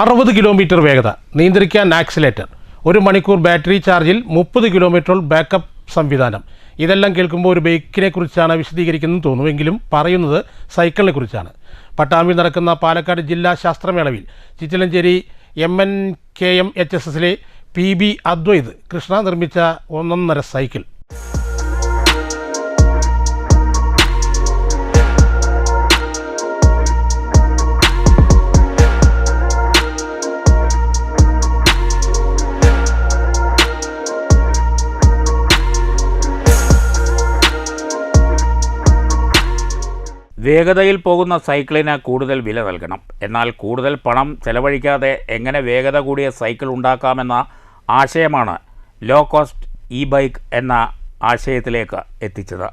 അറുപത് കിലോമീറ്റർ വേഗത നിയന്ത്രിക്കാൻ ആക്സിലേറ്റർ ഒരു മണിക്കൂർ ബാറ്ററി ചാർജിൽ മുപ്പത് കിലോമീറ്റർ ബാക്കപ്പ് സംവിധാനം. ഇതെല്ലാം കേൾക്കുമ്പോൾ ഒരു ബൈക്കിനെ കുറിച്ചാണ് വിശദീകരിക്കുന്നത് തോന്നുമെങ്കിലും പറയുന്നത് സൈക്കിളിനെ കുറിച്ചാണ് പട്ടാമ്പിൽ നടക്കുന്ന പാലക്കാട് ജില്ലാ ശാസ്ത്രമേളവിൽ Chittilancheri M N K M H S എസിലെ പി ബി അദ്വൈത് കൃഷ്ണ നിർമ്മിച്ച ഒന്നൊന്നര സൈക്കിൾ. വേഗതയിൽ പോകുന്ന സൈക്കിളിന് കൂടുതൽ വില നൽകണം. എന്നാൽ കൂടുതൽ പണം ചെലവഴിക്കാതെ എങ്ങനെ വേഗത കൂടിയ സൈക്കിൾ ഉണ്ടാക്കാമെന്ന ആശയമാണ് ലോ കോസ്റ്റ് ഇ ബൈക്ക് എന്ന ആശയത്തിലേക്ക് എത്തിച്ചത്.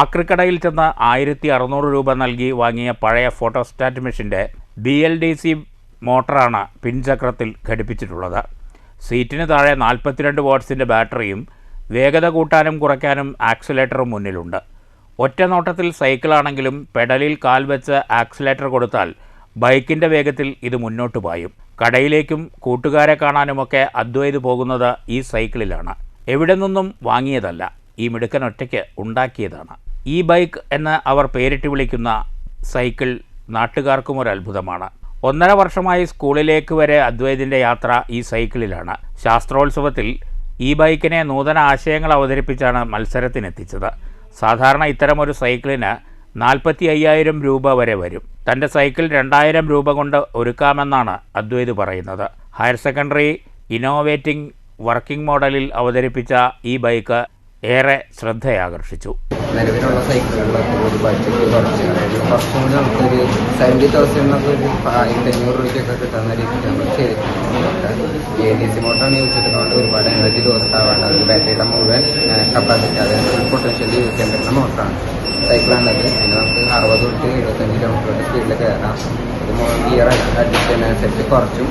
ആക്രിക്കടയിൽ ചെന്ന് ആയിരത്തി അറുന്നൂറ് രൂപ നൽകി വാങ്ങിയ പഴയ ഫോട്ടോസ്റ്റാറ്റ് മെഷീന്റെ ബി എൽ ഡി സി മോട്ടറാണ് പിൻചക്രത്തിൽ ഘടിപ്പിച്ചിട്ടുള്ളത്. സീറ്റിന് താഴെ നാൽപ്പത്തിരണ്ട് വാട്ട്സിന്റെ ബാറ്ററിയും വേഗത കൂട്ടാനും കുറയ്ക്കാനും ആക്സിലേറ്ററും മുന്നിലുണ്ട്. ഒറ്റ നോട്ടത്തിൽ സൈക്കിളാണെങ്കിലും പെഡലിൽ കാൽ വെച്ച് ആക്സിലേറ്റർ കൊടുത്താൽ ബൈക്കിന്റെ വേഗത്തിൽ ഇത് മുന്നോട്ട് പായും. കടയിലേക്കും കൂട്ടുകാരെ കാണാനുമൊക്കെ അദ്വൈത് പോകുന്നത് ഈ സൈക്കിളിലാണ്. എവിടെ നിന്നും വാങ്ങിയതല്ല ഈ മിടുക്കൻ ഒറ്റയ്ക്ക് ഉണ്ടാക്കിയതാണ്. ഈ ബൈക്ക് എന്ന് അവർ പേരിട്ട് വിളിക്കുന്ന സൈക്കിൾ നാട്ടുകാർക്കും ഒരു അത്ഭുതമാണ്. ഒന്നര വർഷമായി സ്കൂളിലേക്ക് വരെ അദ്വൈതിന്റെ യാത്ര ഈ സൈക്കിളിലാണ്. ശാസ്ത്രോത്സവത്തിൽ ഈ ബൈക്കിനെ നൂതന ആശയങ്ങൾ അവതരിപ്പിച്ചാണ് മത്സരത്തിനെത്തിച്ചത്. സാധാരണ ഇത്തരമൊരു സൈക്കിളിന് നാൽപ്പത്തി അയ്യായിരം രൂപ വരെ വരും. തന്റെ സൈക്കിൾ രണ്ടായിരം രൂപ കൊണ്ട് ഒരുക്കാമെന്നാണ് അദ്വൈത് പറയുന്നത്. ഹയർ സെക്കൻഡറി ഇന്നോവേറ്റിംഗ് വർക്കിംഗ് മോഡലിൽ അവതരിപ്പിച്ച ഈ ബൈക്ക് ഏറെ ശ്രദ്ധയാകർഷിച്ചു. നിലവിലുള്ള സൈക്കിളുകളൊക്കെ ഒരു ബഡ്ജറ്റ് കുറച്ച് കുറച്ചും കൂടി നമുക്കൊരു സെവന്റി തൗസൻഡിനൊക്കെ ഒരു ആയിരത്തി അഞ്ഞൂറ് രൂപയ്ക്കൊക്കെ കിട്ടുന്ന രീതിക്ക് നമ്മൾ ചെയ്തിട്ടുണ്ട്. എ ഡി സി മോട്ടറാണ് യൂസ് ചെയ്തിട്ടുകൊണ്ട് ഒരുപാട് എനർജി ലോസ് ആവാണ്ട് ബാറ്ററിയുടെ മുഴുവൻ കപ്പാസിറ്റി അതായത് പൊട്ടൻഷ്യലി യൂസ് പറ്റുന്ന മോട്ടറാണ്. സൈക്കിളാണത് പിന്നെ നമുക്ക് അറുപത് തൊട്ട് എഴുപത്തഞ്ച് കിലോമീറ്റർ സ്പീഡിൽ കയറാം. ഇത് ഗിയർ അഡ്ജസ്റ്റ് ചെയ്യുന്നതനുസരിച്ച് കുറച്ചും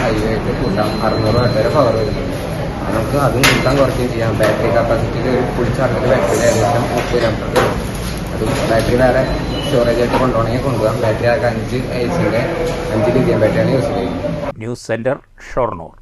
ഹൈവേ ആയിട്ട് കൂട്ടാം. അറുന്നൂറ് വാട്ട് വരെ പവർ വരുന്നുണ്ട് അത് നമുക്ക് അതും കൂട്ടാൻ കുറയ്ക്കുകയും ചെയ്യാം. ബാറ്ററി കപ്പാസിറ്റിയിൽ ഒരു ചാർജിൽ ബാറ്ററി ഏകദേശം മുപ്പത് കിലോമീറ്റർ വരും. അത് ബാറ്ററി വേറെ സ്റ്റോറേജ് ആയിട്ട് കൊണ്ടുപോകണമെങ്കിൽ കൊണ്ടുപോകാം. ബാറ്ററി ആകെ അഞ്ച് ഐസിന്റെ അഞ്ച് ലിഥിയം ബാറ്ററിയാണ് യൂസ് ചെയ്യുന്നത്. News centre Shoranur